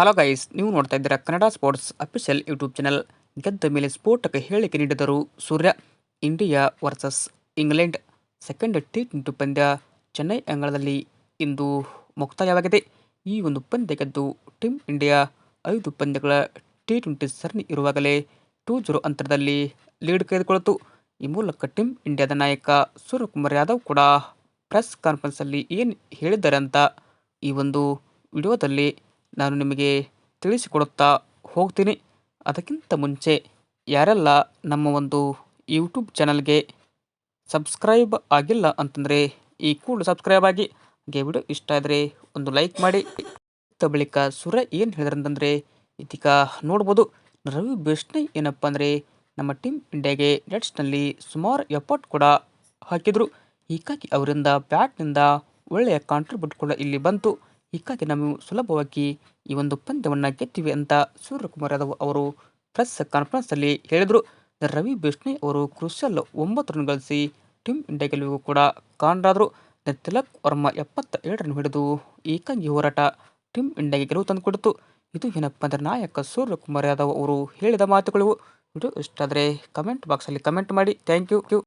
Hello guys ನೀವು ನೋಡ್ತಾ ಇದ್ದೀರಾ Kannada sports official YouTube channel ಗೆದ್ದ ಮೇಲೆ ಸ್ಫೋಟಕ ಹೇಳಿಕೆ ನೀಡಿದರು Surya. India versus England second T twenty ಪಂದ್ಯ ಚೆನ್ನೈ ಅಂಗಳದಲ್ಲಿ ಇಂದು ಮುಕ್ತಾಯವಾಗಿದೆ. ಈ ಒಂದು ಪಂದ್ಯ ಗೆದ್ದು ಟೀಮ್ ಇಂಡಿಯಾ ಐದು ಪಂದ್ಯಗಳ ಟಿ ಟ್ವೆಂಟಿ ಸರಣಿ ಇರುವಾಗಲೇ ಟೂ ಜೀರೋ ಅಂತರದಲ್ಲಿ ಲೀಡ್ ಕಳೆದುಕೊಳ್ಳಿತು ಈ ಮೂಲಕ ಟೀಮ್ ಇಂಡಿಯಾದ ನಾಯಕ ಸೂರ್ಯಕುಮಾರ್ ಯಾದವ್ ಕೂಡ ಪ್ರೆಸ್ ಕಾನ್ಫರೆನ್ಸಲ್ಲಿ ಏನು ಹೇಳಿದ್ದಾರೆ ಅಂತ ಈ ಒಂದು ವಿಡಿಯೋದಲ್ಲಿ ನಾನು ನಿಮಗೆ ತಿಳಿಸಿಕೊಡುತ್ತಾ ಹೋಗ್ತೀನಿ. ಅದಕ್ಕಿಂತ ಮುಂಚೆ ಯಾರೆಲ್ಲ ನಮ್ಮ ಒಂದು ಯೂಟ್ಯೂಬ್ ಚಾನಲ್ಗೆ ಸಬ್ಸ್ಕ್ರೈಬ್ ಆಗಿಲ್ಲ ಅಂತಂದರೆ ಈ ಕೂಡ ಸಬ್ಸ್ಕ್ರೈಬ್ ಆಗಿ, ಹಾಗೆ ವಿಡಿಯೋ ಇಷ್ಟ ಆದರೆ ಒಂದು ಲೈಕ್ ಮಾಡಿ. ಬಳಿಕ ಸುರ ಏನು ಹೇಳಿದ್ರು ಅಂತಂದರೆ ಇದೀಗ ನೋಡ್ಬೋದು. ರವಿ ಬಿಷ್ಣಯ್ ಏನಪ್ಪ ಅಂದರೆ ನಮ್ಮ ಟೀಮ್ ಇಂಡಿಯಾಗೆ ನೆಟ್ಸ್ನಲ್ಲಿ ಸುಮಾರು ಎಫರ್ಟ್ ಕೂಡ ಹಾಕಿದರು. ಹೀಗಾಗಿ ಅವರಿಂದ ಬ್ಯಾಟ್ನಿಂದ ಒಳ್ಳೆಯ ಕಾಂಟ್ರಿಬ್ಯೂಟ್ ಕೂಡ ಇಲ್ಲಿ ಬಂತು. ಹೀಗಾಗಿ ನಾವು ಸುಲಭವಾಗಿ ಈ ಒಂದು ಪಂದ್ಯವನ್ನು ಗೆದ್ದಿವೆ ಅಂತ ಸೂರ್ಯಕುಮಾರ್ ಯಾದವ್ ಅವರು ಪ್ರೆಸ್ ಕಾನ್ಫರೆನ್ಸಲ್ಲಿ ಹೇಳಿದರು. ರವಿ ಬಿಷ್ಣೆ ಅವರು ಕ್ರುಷಲ್ ಒಂಬತ್ತು ರನ್ ಗಳಿಸಿ ಟೀಮ್ ಇಂಡಿಯಾ ಗೆಲುವಿಗೂ ಕೂಡ ಕಾರಣರಾದರು ತಿಲಕ್ ವರ್ಮಾ ಎಪ್ಪತ್ತ ಎರಡು ರನ್ ಹಿಡಿದು ಏಕಾಂಗಿ ಹೋರಾಟ ಟೀಮ್ ಇಂಡಿಯಾಗೆ ಗೆಲುವು ತಂದುಕೊಡಿತು ಇದು ಏನಪ್ಪ ಅಂದರೆ ನಾಯಕ ಸೂರ್ಯಕುಮಾರ್ ಯಾದವ್ ಅವರು ಹೇಳಿದ ಮಾತುಗಳು. ವಿಡಿಯೋ ಇಷ್ಟ ಆದರೆ ಕಮೆಂಟ್ ಬಾಕ್ಸಲ್ಲಿ ಕಮೆಂಟ್ ಮಾಡಿ. Thank you